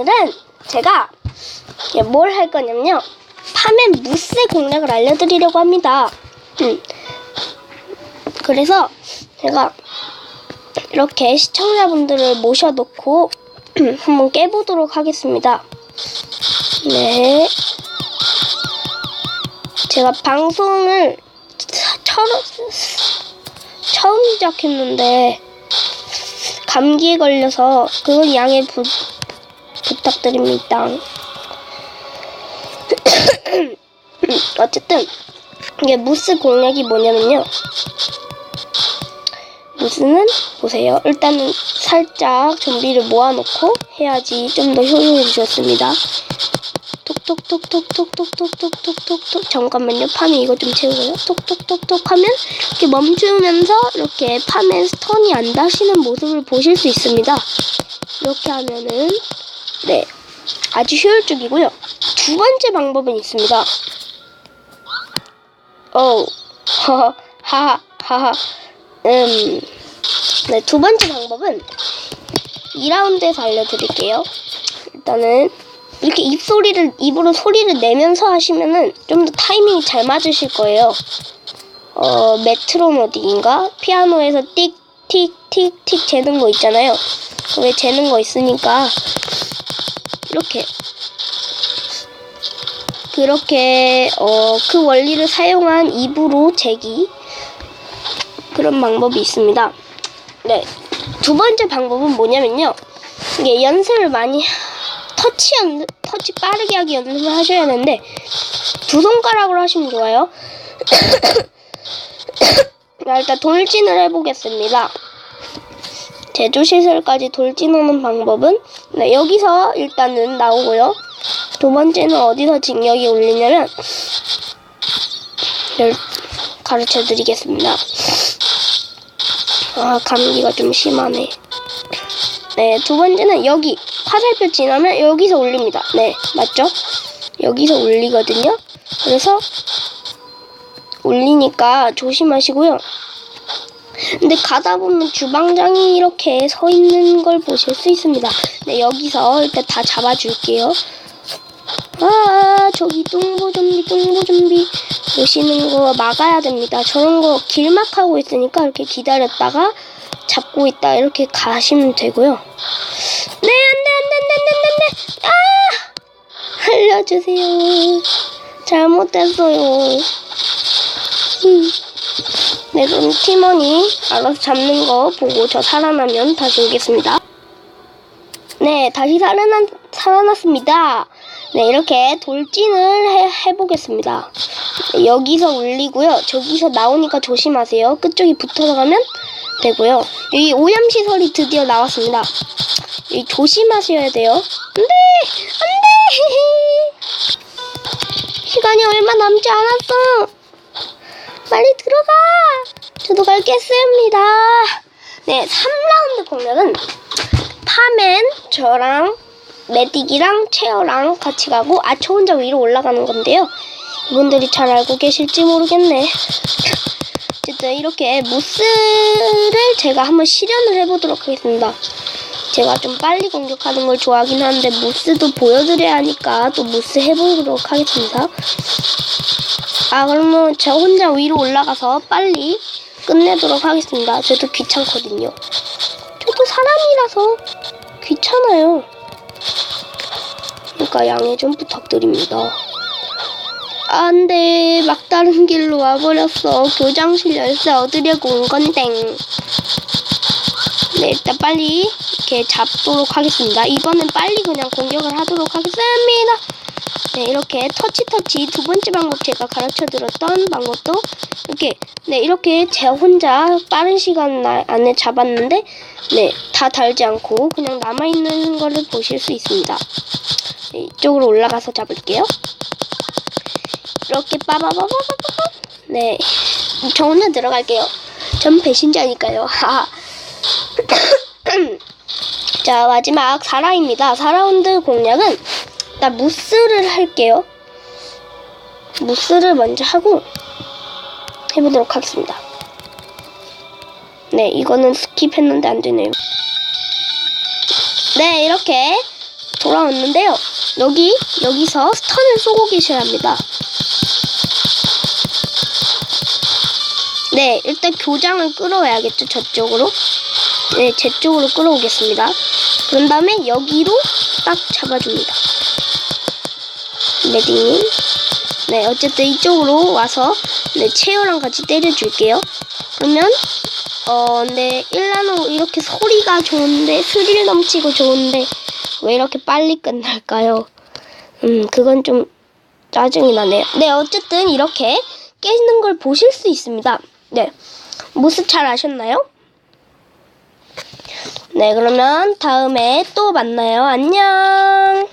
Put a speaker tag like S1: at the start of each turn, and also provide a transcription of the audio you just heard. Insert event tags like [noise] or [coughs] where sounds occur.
S1: 오늘은 제가 뭘 할 거냐면요. 파면 무스 공략을 알려드리려고 합니다. 음. 그래서 제가 이렇게 시청자분들을 모셔놓고 [clears throat] 한번 깨보도록 하겠습니다. 네. 제가 방송을 처음, 처음 시작했는데 감기에 걸려서 그건 양해 부, 부탁드립니다. [coughs] 어쨌든 이게 무스 공략이 뭐냐면요. 무스는 보세요. 일단은 살짝 좀비를 모아놓고 해야지 좀 더 효율이 좋습니다. 톡톡톡톡톡톡톡톡톡톡 잠깐만요. 파면 이거 좀 채우고요. 톡톡톡톡 하면 이렇게 멈추면서 이렇게 파면 스턴이 안 다시는 모습을 보실 수 있습니다. 이렇게 하면은 네 아주 효율적이고요. 두 번째 방법은 있습니다. 어 하하 하하 하하 음, 네, 두 번째 방법은 2라운드에서 알려드릴게요. 일단은 이렇게 입소리를, 입으로 소리를 내면서 하시면은 좀 더 타이밍이 잘 맞으실 거예요. 어, 메트로노딕인가? 피아노에서 띡, 틱, 틱, 틱 재는 거 있잖아요. 왜 재는 거 있으니까, 이렇게. 그렇게, 어, 그 원리를 사용한 입으로 재기. 그런 방법이 있습니다. 네. 두 번째 방법은 뭐냐면요. 이게 연습을 많이 터치 연 터치 빠르게 하기 연습을 하셔야 하는데 두 손가락으로 하시면 좋아요. [coughs] 자, 일단 돌진을 해보겠습니다. 제조 시설까지 돌진하는 방법은 네, 여기서 일단은 나오고요. 두 번째는 어디서 징역이 올리냐면 가르쳐 드리겠습니다. 아, 감기가 좀 심하네. 네, 두 번째는 여기 화살표 지나면 여기서 올립니다. 네, 맞죠? 여기서 올리거든요. 그래서 올리니까 조심하시고요. 근데 가다 보면 주방장이 이렇게 서 있는 걸 보실 수 있습니다. 네, 여기서 일단 다 잡아줄게요. 아, 저기 뚱보 좀비, 뚱보 좀비 오시는 거 막아야 됩니다. 저런 거 길막하고 있으니까 이렇게 기다렸다가 잡고 있다 이렇게 가시면 되고요. 네, 안 돼, 안 돼, 안 돼, 안 돼, 안 돼. 아! 알려주세요. 잘못했어요. 음. 네, 그럼 팀원이 알아서 잡는 거 보고 저 살아나면 다시 오겠습니다. 네, 다시 살아났, 살아났습니다. 네, 이렇게 돌진을 해, 해보겠습니다. 네, 여기서 울리고요. 저기서 나오니까 조심하세요. 끝쪽이 붙어서 가면 되고요. 여기 오염시설이 드디어 나왔습니다. 여기 조심하셔야 돼요. 안 돼! 안 돼! [laughs] 시간이 얼마 남지 않았어! 빨리 들어가! 저도 갈겠습니다. 네, 3라운드 공략은 파맨, 저랑 메딕이랑 체어랑 같이 가고 아저 혼자 위로 올라가는 건데요. 이분들이 잘 알고 계실지 모르겠네. 어쨌든 이렇게 무스를 제가 한번 실현을 해보도록 하겠습니다. 제가 좀 빨리 공격하는 걸 좋아하긴 하는데 무스도 보여드려야 하니까 또 무스 해보도록 하겠습니다. 아 그러면 저 혼자 위로 올라가서 빨리 끝내도록 하겠습니다. 저도 귀찮거든요. 저도 사람이라서 귀찮아요. 그러니까 양해 좀 부탁드립니다. 안 돼. 막다른 길로 와버렸어. 교장실 열쇠 얻으려고 온 건데. 네, 일단 빨리 이렇게 잡도록 하겠습니다. 이번엔 빨리 그냥 공격을 하도록 하겠습니다. 네, 이렇게 터치 터치 두 번째 방법 제가 가르쳐 드렸던 방법도 이렇게 네, 이렇게 제 혼자 빠른 시간 안에 잡았는데 네, 다 달지 않고 그냥 남아 있는 거를 보실 수 있습니다. 네, 이쪽으로 올라가서 잡을게요. 이렇게 빠바바바바바 네, 저 혼자 들어갈게요. 전 배신자니까요. [laughs] [clears throat] 자, 마지막 4라입니다. 4라운드 공략은 일단 무스를 할게요. 무스를 먼저 하고 해보도록 하겠습니다. 네, 이거는 스킵했는데 안 되네요. 네, 이렇게 돌아왔는데요. 여기, 여기서 스턴을 쏘고 계셔야 합니다. 네, 일단 교장을 끌어와야겠죠, 저쪽으로. 네, 제 쪽으로 끌어오겠습니다. 그런 다음에 여기로 딱 잡아줍니다. 메디님. 네, 어쨌든 이쪽으로 와서 네, 체어랑 같이 때려줄게요. 그러면 어, 네, 일라노 이렇게 소리가 좋은데 스릴 넘치고 좋은데 왜 이렇게 빨리 끝날까요? 음, 그건 좀 짜증이 나네요. 네, 어쨌든 이렇게 깨는 걸 보실 수 있습니다. 네, 모습 잘 아셨나요? 네, 그러면 다음에 또 만나요. 안녕.